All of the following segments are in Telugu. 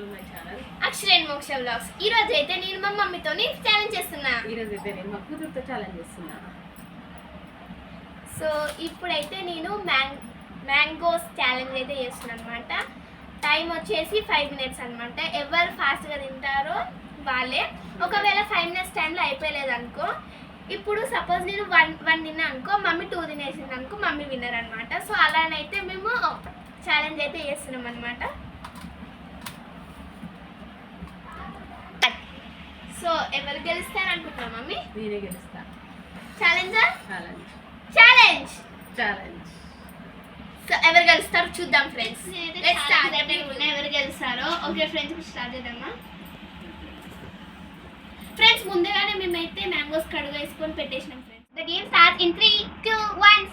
To my channel Moksha blogs ఈ రోజు అయితే నేను మా మమ్మీతోని ఛాలెంజ్ చేస్తున్నా. ఈరోజు అయితే నేను మా కూతురుతో ఛాలెంజ్ చేస్తున్నా. సో ఇప్పుడైతే నేను మ్యాంగ్ మ్యాంగోస్ ఛాలెంజ్ అయితే చేస్తున్నాను అనమాట టైం వచ్చేసి ఫైవ్ మినిట్స్ అనమాట ఎవరు ఫాస్ట్గా తింటారో వాళ్ళే. ఒకవేళ ఫైవ్ మినిట్స్ టైంలో అయిపోయలేదు అనుకో ఇప్పుడు సపోజ్ నేను వన్ వన్ తిన్నా అనుకో మమ్మీ టూ తినేసింది అనుకో మమ్మీ విన్నర్ అనమాట సో అలానైతే మేము ఛాలెంజ్ అయితే చేస్తున్నాం అనమాట సో ఎవరు గెలుస్తారు అనుకుంటున్నాం మమ్మీ? నేనే గెలుస్తా. ఛాలెంజా ఛాలెంజ్ ఛాలెంజ్ ఛాలెంజ్ సో ఎవరు గెలుస్తారు చూద్దాం ఫ్రెండ్స్ లెట్స్ స్టార్ట్ ఎవరు గెలుస్తారో ఓకే ఫ్రెండ్స్ స్టార్ట్ చేద్దామా? ఫ్రెండ్స్ ముందుగానే మేమైతే మ్యాంగోస్ కడుగు వేసుకొని పెట్టేసినాం friends the game start in three two one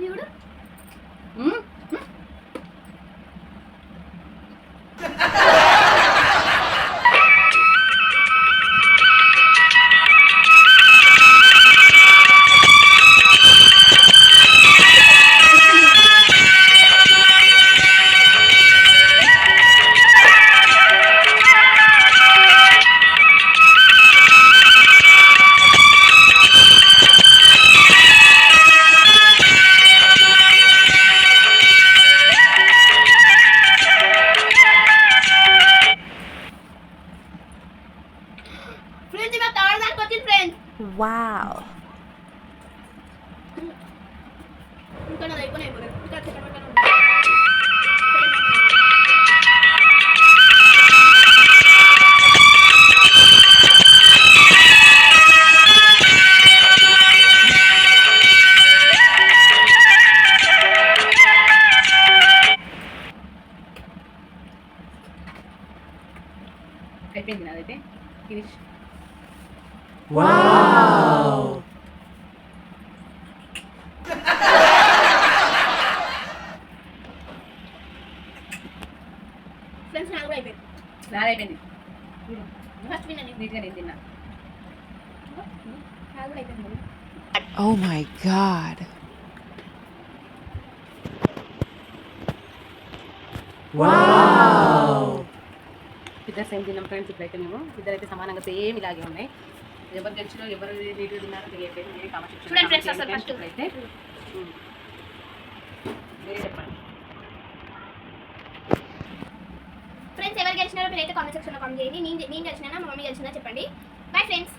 చూడు ఫ్రెండ్స్ ఇవాళ థర్డ్ దానికి వచ్చింది ఫ్రెండ్స్ Wow. ఇంకా నాది అయిపోయినా అయిపోలేదు ఇంకా చికెన్ మటన్ ఉంది. అయిపోయింది నాదైతే ఫినిష్ Friends నాకు కూడా అయిపోయింది. నాదైపోయింది ఫస్ట్ విన్నాను నీట్గా నేను తిన్నా. నాకు కూడా అయిపోయింది. Oh my god. ఇద్దరు సేమ్ తిన్నాం ఫ్రెండ్స్ ఇప్పుడైతే మేము. ఇద్దరైతే సమానంగా సేమ్ ఇలాగే ఉన్నాయి. ఎవరు గెలిచిలో ఎవరు తెలియట్లేదు. మీరే చూడండి ఫ్రెండ్స్ అసలు ఫస్ట్. మీరే చెప్పండి. ఫ్రెండ్స్ ఎవరు గెలిచినారో మీరైతే కామెంట్ సెక్షన్లో కామెంట్ చేయండి. నేను నేను గెలిచినా మా మమ్మీ గెలిచినా చెప్పండి. Bye friends